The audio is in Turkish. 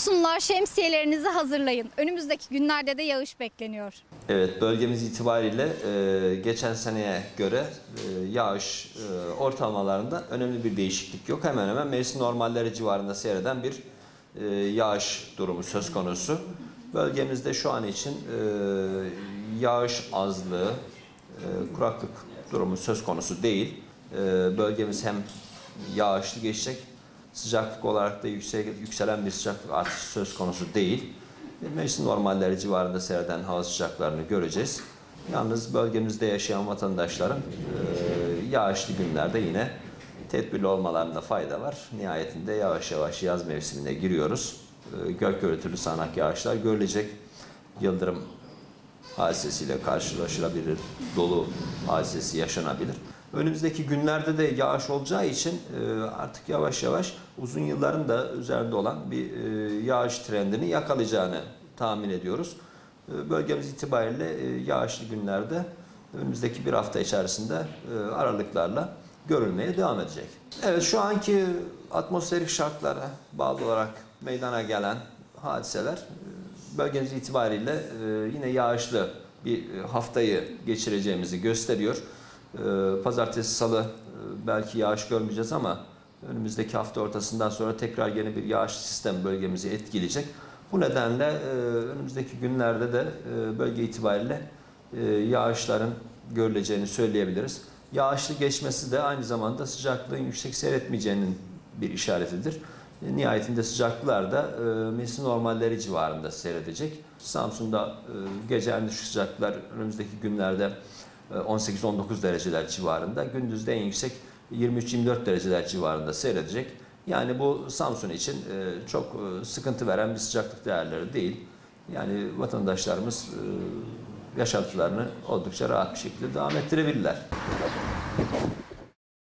Samsunlular şemsiyelerinizi hazırlayın. Önümüzdeki günlerde de yağış bekleniyor. Evet, bölgemiz itibariyle e, geçen seneye göre e, yağış e, ortalamalarında önemli bir değişiklik yok. Hemen hemen mevsim normalleri civarında seyreden bir e, yağış durumu söz konusu. Bölgemizde şu an için e, yağış azlığı, e, kuraklık durumu söz konusu değil. E, bölgemiz hem yağışlı geçecek, sıcaklık olarak da yüksek, yükselen bir sıcaklık artışı söz konusu değil. Mevsim normalleri civarında seyreden hava sıcaklarını göreceğiz. Yalnız bölgemizde yaşayan vatandaşların e, yağışlı günlerde yine tedbirli olmalarında fayda var. Nihayetinde yavaş yavaş yaz mevsimine giriyoruz. E, gök gürültülü sağanak yağışlar görülecek. Yıldırım hadisesiyle karşılaşılabilir, dolu hadisesi yaşanabilir. Önümüzdeki günlerde de yağış olacağı için e, artık yavaş yavaş uzun yılların da üzerinde olan bir e, yağış trendini yakalayacağını tahmin ediyoruz. E, Bölgemiz itibariyle yağışlı günlerde önümüzdeki bir hafta içerisinde aralıklarla görülmeye devam edecek. Evet şu anki atmosferik şartlara bağlı olarak meydana gelen hadiseler bölgemiz itibariyle e, yine yağışlı bir haftayı geçireceğimizi gösteriyor. E, Pazartesi, salı e, belki yağış görmeyeceğiz ama önümüzdeki hafta ortasından sonra tekrar yeni bir yağış sistem bölgemizi etkileyecek. Bu nedenle e, önümüzdeki günlerde de e, bölge itibariyle e, yağışların görüleceğini söyleyebiliriz. Yağışlı geçmesi de aynı zamanda sıcaklığın yüksek seyretmeyeceğinin bir işaretidir. E, Nihayetinde sıcaklıklar da e, mevsim normalleri civarında seyredecek. Samsun'da e, gece en düşük sıcaklıklar önümüzdeki günlerde e, 18-19 dereceler civarında, gündüzde en yüksek 23-24 dereceler civarında seyredecek. Yani bu Samsun için e, çok e, sıkıntı veren bir sıcaklık değerleri değil. Yani vatandaşlarımız e, yaşantılarını oldukça rahat bir şekilde devam ettirebilirler.